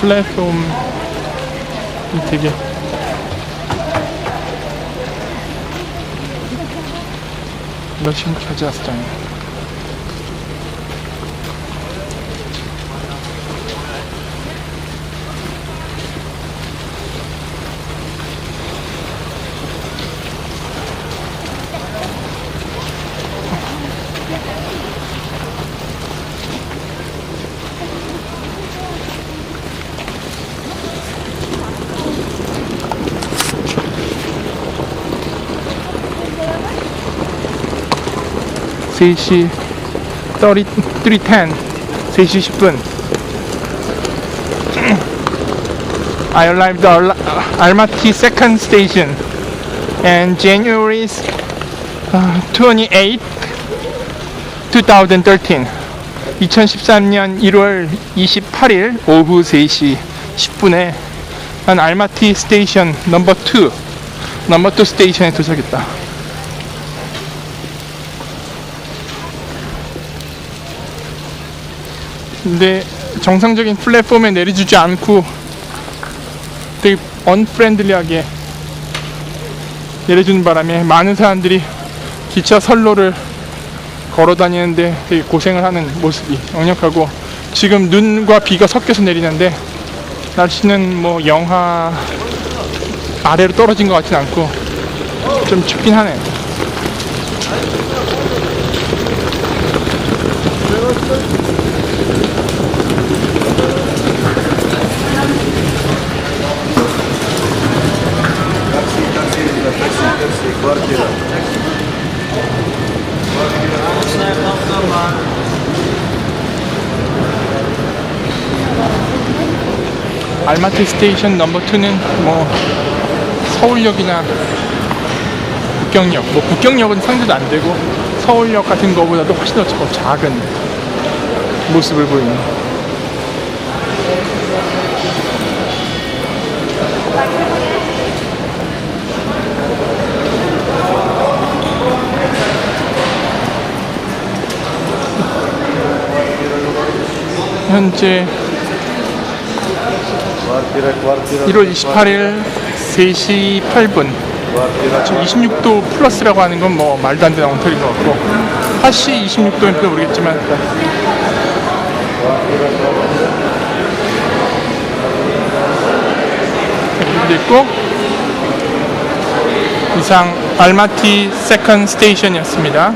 Flechum i Tybie. Dosięgła dziastań. 3시 30, 310 3시 10분 I arrived at Almaty second station and January 28 2013 2013년 1월 28일 오후 3시 10분에 난 알마티 스테이션 넘버 2 넘버 2 스테이션에 도착했다 근데 정상적인 플랫폼에 내려주지 않고 되게 언프렌들리하게 내려주는 바람에 많은 사람들이 기차 선로를 걸어 다니는데 되게 고생을 하는 모습이 역력하고 지금 눈과 비가 섞여서 내리는데 날씨는 뭐 영하 아래로 떨어진 것 같진 않고 좀 춥긴 하네 알마티 스테이션 넘버 2는 뭐 서울역이나 북경역. 뭐 북경역은 상대도 안 되고 서울역 같은 거보다도 훨씬 더 작- 작은 모습을 보이는 현재 1월 28일 3시 8분. 지금 26도 플러스라고 하는 건 뭐 말도 안 되는 엉터리인 것 같고. 핫시 26도인지도 모르겠지만. 이렇게 있고. 이상 알마티 세컨 스테이션이었습니다